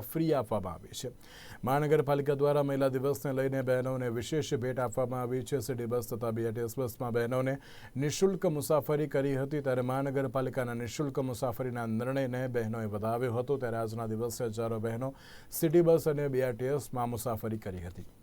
Free આપવામાં આવી છે. મહાનગરપાલિકા દ્વારા મહિલા દિવસને લઈને બહેનોને વિશેષ ભેટ આપવામાં આવી છે. સિટી બસ તથા બીઆરટીએસ બસમાં બહેનોને નિઃશુલ્ક મુસાફરી કરી હતી ત્યારે મહાનગરપાલિકાના નિઃશુલ્ક મુસાફરીના નિર્ણયને બહેનોએ વધાવ્યો હતો. ત્યારે આજના દિવસે હજારો બહેનો સિટી બસ અને બીઆરટીએસમાં મુસાફરી કરી હતી.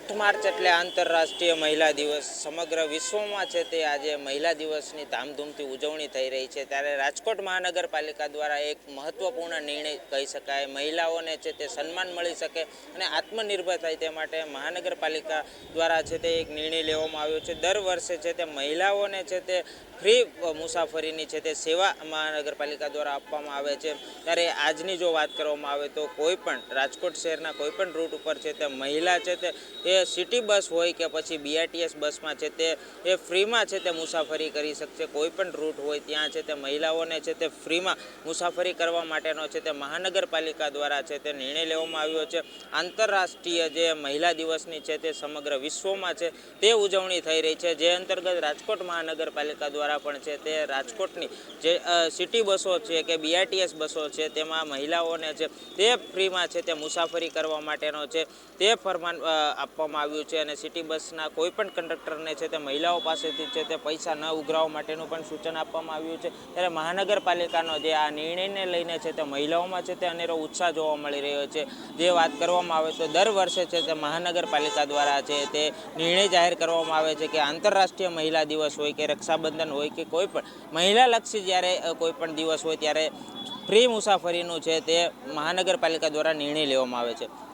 આઠ માર્ચ એટલે આંતરરાષ્ટ્રીય મહિલા દિવસ. સમગ્ર વિશ્વમાં છે તે આજે મહિલા દિવસની ધામધૂમથી ઉજવણી થઈ રહી છે. ત્યારે રાજકોટ મહાનગરપાલિકા દ્વારા એક મહત્વપૂર્ણ નિર્ણય કહી શકાય. મહિલાઓને છે તે સન્માન મળી શકે અને આત્મનિર્ભર થાય તે માટે મહાનગરપાલિકા દ્વારા છે તે એક નિર્ણય લેવામાં આવ્યો છે. દર વર્ષે છે તે મહિલાઓને છે તે ફ્રી મુસાફરીની છે તે સેવા મહાનગરપાલિકા દ્વારા આપવામાં આવે છે. ત્યારે આજની જો વાત કરવામાં આવે તો કોઈ પણ રાજકોટ શહેરના કોઈ પણ રૂટ ઉપર છે તે મહિલા છે તે એ સિટી બસ હોય કે પછી બીઆરટીએસ બસમાં છે તે એ ફ્રીમાં છે તે મુસાફરી કરી શકશે કોઈ પણ રૂટ હોય ત્યાં છે તે મહિલાઓને છે તે ફ્રીમાં મુસાફરી કરવા માટેનો છે તે મહાનગરપાલિકા દ્વારા છે તે નિર્ણય લેવામાં આવ્યો છે આંતરરાષ્ટ્રીય જે મહિલા દિવસની છે તે સમગ્ર વિશ્વમાં છે તે ઉજવણી થઈ રહી છે જે અંતર્ગત રાજકોટ મહાનગરપાલિકા દ્વારા પણ છે તે રાજકોટની જે સિટી બસો છે કે બીઆરટીએસ બસો છે તેમાં મહિલાઓને છે તે ફ્રીમાં છે તે મુસાફરી કરવા માટેનો છે તે ફરમાન આપવામાં આવ્યું છે અને સિટી બસના કોઈ પણ કંડક્ટરને છે તે મહિલાઓ પાસેથી છે તે પૈસા ન ઉઘરાવવા માટેનું પણ સૂચન આપવામાં આવ્યું છે. ત્યારે મહાનગરપાલિકાનો જે આ નિર્ણયને લઈને છે તે મહિલાઓમાં છે તે અનેરો ઉત્સાહ જોવા મળી રહ્યો છે. જે વાત કરવામાં આવે તો દર વર્ષે છે તે મહાનગરપાલિકા દ્વારા છે તે નિર્ણય જાહેર કરવામાં આવે છે કે આંતરરાષ્ટ્રીય મહિલા દિવસ હોય કે રક્ષાબંધન હોય કે કોઈ પણ મહિલાલક્ષી જ્યારે કોઈ પણ દિવસ હોય ત્યારે ફ્રી મુસાફરીનું છે તે મહાનગરપાલિકા દ્વારા નિર્ણય લેવામાં આવે છે.